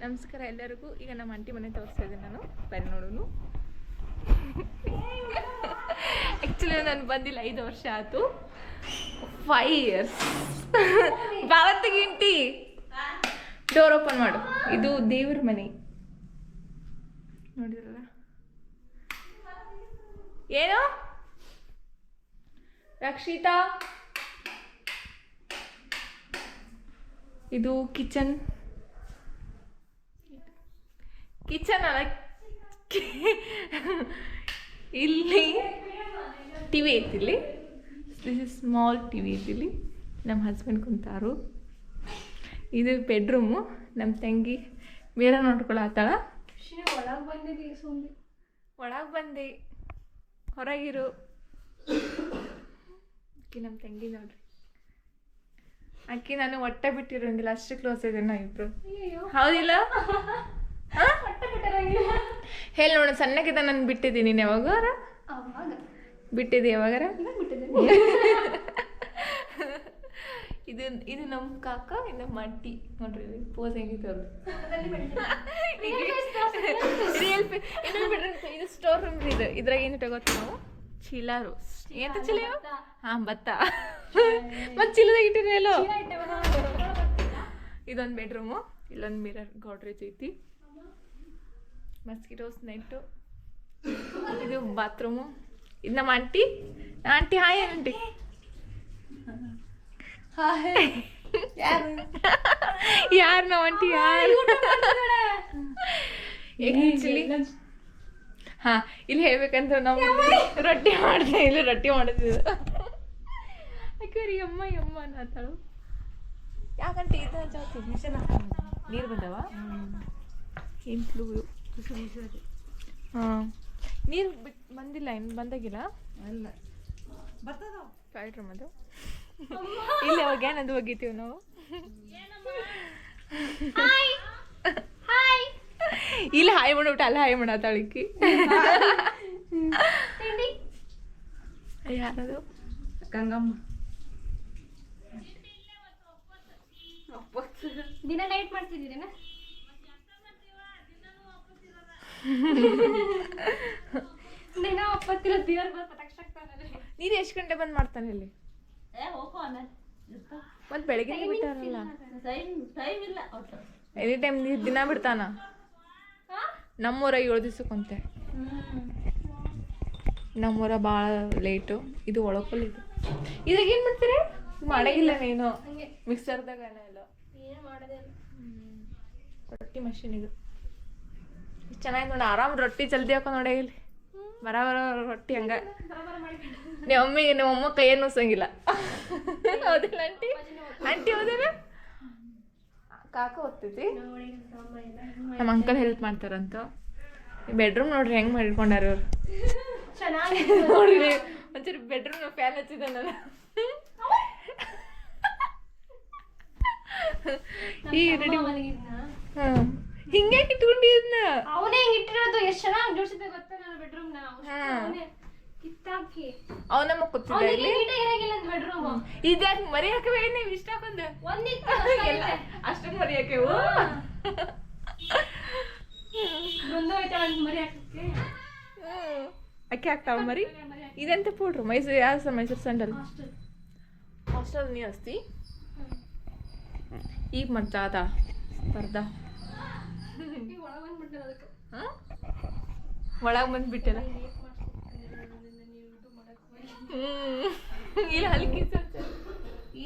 ನಮಸ್ಕಾರ ಎಲ್ಲರಿಗೂ. ಈಗ ನಮ್ಮ ಅಂಟಿ ಮನೆ ತೋರಿಸ್ತಾ ಇದ್ದೀನಿ ನಾನು. ಬರೀ ನೋಡೋನು. ಆ್ಯಕ್ಚುಲಿ ನಾನು ಬಂದಿಲ್ಲ, ಐದು ವರ್ಷ ಆಯ್ತು. ಫೈವ್ ಇಯರ್ಸ್ ಬಾವತ್ತಿಗಿಂಟಿ ಡೋರ್ ಓಪನ್ ಮಾಡು. ಇದು ದೇವ್ರ ಮನೆ. ನೋಡಿರಲ್ಲ ಏನು? ರಕ್ಷಿತಾ? ಇದು ಕಿಚನ್ ಕಿಚನ್ ಅಲ್ಲ ಇಲ್ಲಿ ಟಿ ವಿ ಐತಿ ಇಲ್ಲಿ this is small T V ಐತಿ ಇಲ್ಲಿ ನಮ್ಮ ಹಸ್ಬೆಂಡ್ ಕುಂತಾರು. ಇದು ಬೆಡ್ರೂಮು ನಮ್ಮ ತಂಗಿ ಬೇರೆ ನೋಡ್ಕೊಳತ್ತಾಳ ಒಳಗೆ ಬಂದಿದ್ದೀವಿ ಸುಮ್ಮನೆ ಒಳಗೆ ಬಂದೆ. ಹೊರಗಿರು. ಅಕ್ಕಿ ನಮ್ಮ ತಂಗಿ ನೋಡ್ರಿ. ಅಕ್ಕಿ ನಾನು ಹೊಟ್ಟೆ ಬಿಟ್ಟಿರೋಂಗಿಲ್ಲ ಅಷ್ಟು ಕ್ಲೋಸ್ ಇದೆ ನಾವು ಇಬ್ರು ಹೌದಿಲ್ಲ? ಹೇಳಿ ನೋಡು ಸಣ್ಣಕ್ಕಿದ್ದ ನಾನು ಬಿಟ್ಟಿದ್ದೀನಿ ನೀನು ಯಾವಾಗಾರ? ಬಿಟ್ಟಿದ್ದೆ ಯಾವಾಗಾರ? ಇದು ಇದು ನಮ್ಮ ಕಾಕ ಇದು ಮಟ್ಟಿ ಅಟ್ಟಿ ನೋಡ್ರಿ ಪೋಸ್ ಹೆಂಗಿತ್ತು ರಿಯಲ್ ಬಿಡ್ರಿ ಇದು ಸ್ಟೋರ್ ರೂಮ್ ಇದು. ಇದ್ರಾಗ ಏನು ತಗೋತೀವಿ ನಾವು? ಚಿಲಾರು. ಎಂತ ಚೀಲ ಹಾ ಭತ್ತ ಮತ್ತೆ ಚೀಲದಾಗ ಎಲ್ಲೋ? ಇದೊಂದು ಬೆಡ್ರೂಮು ಇಲ್ಲೊಂದು ಮಿರರ್ ಗೋಡ್ರೇಜ್ ಐತಿ ಮಸ್ಕಿಟೋಸ್ ನೆಟ್ಟು ಇದು ಬಾತ್ರೂಮು ಇದು ನಮ್ಮ ಆಂಟಿ ಆಂಟಿ ಹಾಯ್ ಆಂಟಿ ಯಾರು ನಮ್ಮ ಆಂಟಿ ಯಾರು ಆ್ಯಕ್ಚುಲಿ ಹಾ ಇಲ್ಲಿ ಹೇಳ್ಬೇಕಂದ್ರೆ ನಾವು ರೊಟ್ಟಿ ಮಾಡ್ದೆ ಇಲ್ಲಿ ರೊಟ್ಟಿ ಮಾಡಿದ್ವಿ ಯಾಕೆ ಅಮ್ಮ ಅಮ್ಮ ಅನ್ನತ್ತಾಳು ಯಾಕಂటే ಇದು ಜಾಸ್ತಿ ಮಿಷನ್ ನೀರು ಬಂದವ ಇಂಟ್ಲು ಹಾಂ. ನೀರು ಬಿಟ್ಟು ಬಂದಿಲ್ಲ ಇನ್ನು ಬಂದಾಗಿಲ್ಲ? ಅಲ್ಲ. ಬರ್ತದ? ಇಲ್ಲ ರೂಮ್ ಅದು ಇಲ್ಲಿ ಅವಾಗ ಏನದು ಒಗಿತೀವಿ ನಾವು? ಇಲ್ಲಿ ಹಾಯ್ ಮಾಡ್ಬಿಟ್ಟು ಅಲ್ಲಿ ಹಾಯ್ ಮಾಡತ್ತಾಳಿಕ್ಕಿ ಯಾರದು? ಗಂಗಮ್ಮ. ದಿನ ನೈಟ್ ಮಾಡ್ತಿದ್ದೀರೇನ? ದಿನ ದೇವ್ರ ಬಂದು ನೀರು ಎಷ್ಟು ಗಂಟೆ ಬಂದ್ ಮಾಡ್ತಾನೆ ಇಲ್ಲಿ? ಮತ್ತೆ ಬೆಳಗ್ಗೆ ಬಿಟ್ಟಾರಲ್ಲ. ಟೈಮ್ ಟೈಮ್ ಇಲ್ಲ ಒಟ್ಟು. ಎನಿ ಟೈಮ್ ನೀರು ದಿನ ಬಿಡ್ತಾನ? ನಮ್ಮೂರ ಏಳು ದಿವ್ಸಕ್ಕಂತೆ. ನಮ್ಮೂರ ಭಾಳ ಲೇಟು ಇದು ಒಳಕಲ್ ಇದು. ಇದಾಗ ಏನು ಮಾಡ್ತೀರಿ? ಮಾಡಂಗಿಲ್ಲ ನೀನು. ಮಿಕ್ಸರ್ದಾಗ ಎಲ್ಲ. ರೊಟ್ಟಿ ಮಷಿನ್ ಇದು. ಚೆನ್ನಾಗಿ ನೋಡಿ ಆರಾಮ್ ರೊಟ್ಟಿ ಜಲ್ದಿ ಹಾಕೋ ನೋಡಿ ಇಲ್ಲಿ. ಬರ ಬರ ರೊಟ್ಟಿ ಹಂಗ. ನಿಮ್ಮ ಅಮ್ಮಿಗೆ ನಿಮ್ಮ ಅಮ್ಮ ಕೈಯನ್ನು ನುಸಂಗಿಲ್ಲ ಹೌದಿಲ್ಲ ಆಂಟಿ? ಆಂಟಿ ಹೌದಿಲ್ಲ? ಕಾಕ ಓದ್ತೈತಿ ನಮ್ಮ ಅಂಕಲ್ ಹೆಲ್ಪ್ ಮಾಡ್ತಾರಂತ. ಬೆಡ್ರೂಮ್ ನೋಡ್ರಿ ಹೆಂಗ್ ಮಾಡಿಕೊಂಡಾರ ಇವ್ರು. ನೋಡ್ರಿ ಒಂಚೂರು ಬೆಡ್ರೂಮ್ ಫ್ಯಾನ್ ಹಚ್ಚಿದ್ದಾನಲ್ಲ ಈ ರೆಡಿ ಹಾಂ ಹಿಂಗೆ ಇಟ್ಕೊಂಡಿದ್ನ. ಅವನೇ ಹಿಂಗ್ ಇಟ್ಟಿರೋದು ಎಷ್ಟು ಚೆನ್ನಾಗಿ ಜೋಡಿಸಿದೆ ಗೊತ್ತಾ ನನ್ನ ಬೆಡ್ರೂಮ್ ಕೂತಿದ್ದ ಅವನಿಗೆ ಇಲ್ಲಿ? ನೀಟಾಗಿ ಇರಂಗಿಲ್ಲ ಅಂತ ಬೆಡ್ರೂಮ್ ಇದ್ಯಾಕೆ ಮರಿ ಹಾಕವೆ? ನೀವು ಒಂದಿತ್ತು ಮರಿ ಅಕ್ಕಿ ಹಾಕ್ತಾವ ಇದೆಂತ ಪೌಡ್ರು? ಮೈಸೂರು ಯಾವ ಸರ್ ಮೈಸೂರು ಸ್ಯಾಂಡಲ್? ಹಾಸ್ಟೆಲ್ ನೀ ಅಸ್ತಿ? ಈಗ ಆತ ಸ್ಪರ್ಧಾ. ಒಳಗ್ ಬಂದ್ಬಿಟ್ಟಲ್ಲ ಹ್ಞೂ ಇಲ್ಲ ಹಲ್ಕಿ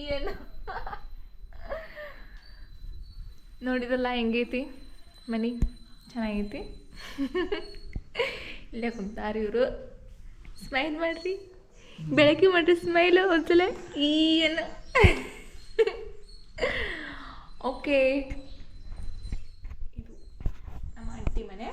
ಏನು ನೋಡಿದಲ್ಲ ಹೆಂಗೈತಿ? ಮನಿ? ಚೆನ್ನಾಗೈತಿ? ಇಲ್ಲೇ ಕುಂತಾರ ಇವರು. ಸ್ಮೈಲ್ ಮಾಡ್ರಿ. ಬೆಳಗ್ಗೆ ಮಾಡ್ರಿ ಸ್ಮೈಲು ಒಂದ್ಸಲ. ಏನು ಓಕೆ মানে